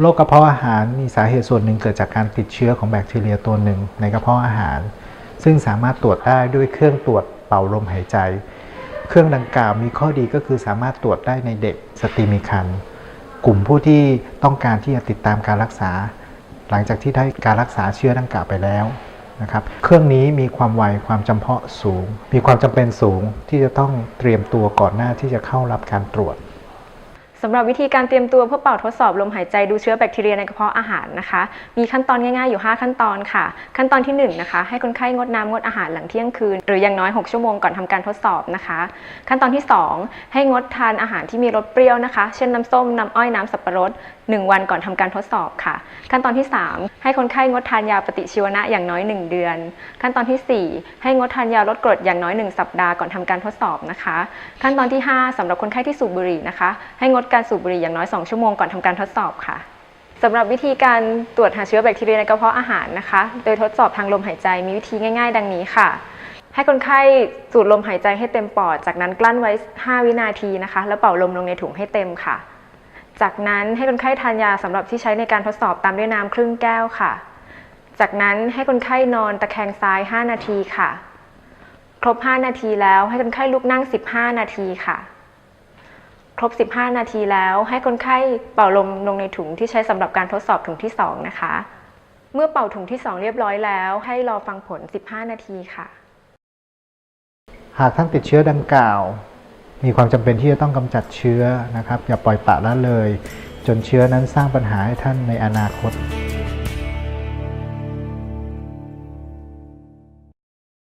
โรคกระเพาะอาหารมีสาเหตุส่วนหนึ่งเกิดจากการติดเชื้อของแบคทีเรียตัวหนึ่งในกระเพาะอาหาร ซึ่งสามารถตรวจได้ด้วยเครื่องตรวจเป่าลมหายใจ เครื่องดังกล่าวมีข้อดีก็คือสามารถตรวจได้ในเด็กสตรีมีครรภ์กลุ่มผู้ที่ต้องการที่จะติดตามการรักษา หลังจากที่ได้การรักษาเชื้อดังกล่าวไปแล้วนะครับ เครื่องนี้มีความไวความจำเพาะสูง มีความจำเป็นสูงที่จะต้องเตรียมตัวก่อนหน้าที่จะเข้ารับการตรวจ สำหรับวิธีการเตรียมตัวเพื่อเป่าทดสอบลมหายใจดูเชื้อแบคทีเรียในกระเพาะอาหารนะคะ มีขั้นตอนง่ายๆอยู่ 5 ขั้นตอนค่ะ ขั้นตอนที่1นะคะให้คนไข้งดน้ำงดอาหารหลังเที่ยงคืน หรืออย่างน้อย 6 ชั่วโมงก่อนทำการทดสอบนะคะ ขั้นตอนที่ 2 ให้งดทานอาหารที่มีรสเปรี้ยวนะคะ เช่นน้ำส้มน้ำอ้อยน้ำสับปะรด 1 วันก่อนทำการทดสอบค่ะ ขั้นตอนที่ 3 ให้คนไข้งดทานยาปฏิชีวนะอย่างน้อย 1 เดือน ขั้นตอนทีสี่4 ให้งดทานยาลดกรดอย่างน้อย 1 สัปดาห์ก่อนทำการทดสอบนะคะ ขั้นตอนที่ 5สำหรับคนไข้ที่สูบบุหรี่นะคะ ให้งดการสูบบุหรี่อย่างน้อย 2 ชั่วโมงก่อนทำการทดสอบค่ะสำหรับวิธีการตรวจหาเชื้อแบคทีเรียในกระเพาะอาหารนะคะ โดยทดสอบทางลมหายใจมีวิธีง่ายๆ ดังนี้ค่ะ ให้คนไข้สูดลมหายใจให้เต็มปอด จากนั้นกลั้นไว้ 5 วินาทีนะคะ แล้วเป่าลมลงในถุงให้เต็มค่ะ จากนั้นให้คนไข้ทานยาสำหรับที่ใช้ในการทดสอบตามด้วยน้ำครึ่งแก้วค่ะ จากนั้นให้คนไข้นอนตะแคงซ้าย 5 นาทีค่ะ ครบ 5 นาทีแล้วให้คนไข้ลุกนั่ง 15 นาทีค่ะ ครบ 15 นาทีแล้ว ให้คนไข้เป่าลมลงในถุงที่ใช้สำหรับการทดสอบถุงที่ 2 นะคะ เมื่อเป่าถุงที่ 2 เรียบร้อยแล้ว ให้รอฟังผล 15 นาทีค่ะ หากท่านติดเชื้อดังกล่าว มีความจำเป็นที่จะต้องกำจัดเชื้อนะครับ อย่าปล่อยปละละเลย จนเชื้อนั้นสร้างปัญหาให้ท่านในอนาคต